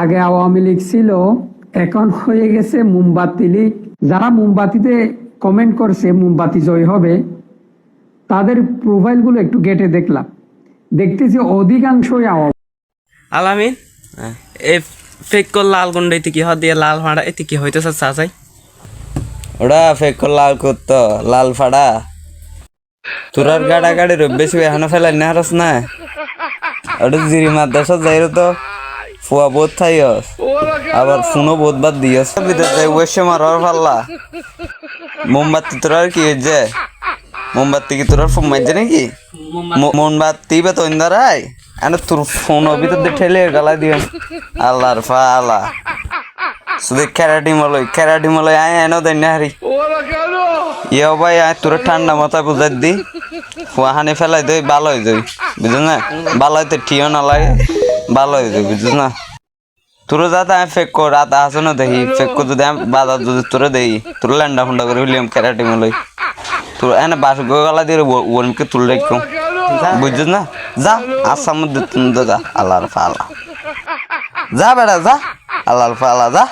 আগে আওয়ামী লীগ ছিল এখন হয়ে গেছে মোমবাতি লীগ। যারা মোমবাতিতে কমেন্ট করছে মোমবাতি জয় হবে তাদের প্রোফাইলগুলো একটু গেটে দেখলাম। দেখতেছি অধিকাংশই আওয়ামী আলামিন এই ফেক কর লাল গুন্ড এতে কি হদ দিয়ে লাল ফাড়া? এতে কি হইতেছে চাচাই? ওটা ফেক লাল করতো লাল ফাড়া। তোরার গাড়া গাড়ির বেশি এখনও ফেলাই না হারস না। ওটা জিরি মাদ্রাসা যাই তো। ফুয়া বোধ থাইস আবার ফোনও বোধ বাদ দিয়স। পাল্লা। মোমবাতি তোরার কি হয়েছে মোমবাতি কি তোরার ফোন মারছে নাকি? মোমবাতি বা তৈন দাঁড়াই এনে তোর ফোন ভিতর ঠেলে গালা দিয়ে আল্লাহর ফালা শুধু ক্যারাটি মলই ক্যারাটি মলই আয় এনো দেন না হারি। ইয়ে ভাই, আয়, তোর ঠান্ডা মাথা বুঝাই দি। ফুয়াহানি ফেলাই দই ভালো হয়ে যাবি। বুঝছ না? ভালো হইতে ঠিও না লাগে। ভালো হয়ে যাবে বুঝছ না? তোর যাতে আমি ফেক কর রাত আসে না দেখি ফেক কর যদি আমি বাজার যদি তোরে দেখি তোর ল্যান্ডা ফুন্ডা করে হইলাম ক্যারাটে মেলাই তোর এনে বাস গলা দিয়ে ওরমকে তুল রেখো। বুঝছিস না? যা আসাম মধ্যে তুমি তো যা আল্লাহর ফালা। যা বেড়া যা। আল্লাহর ফালা যা।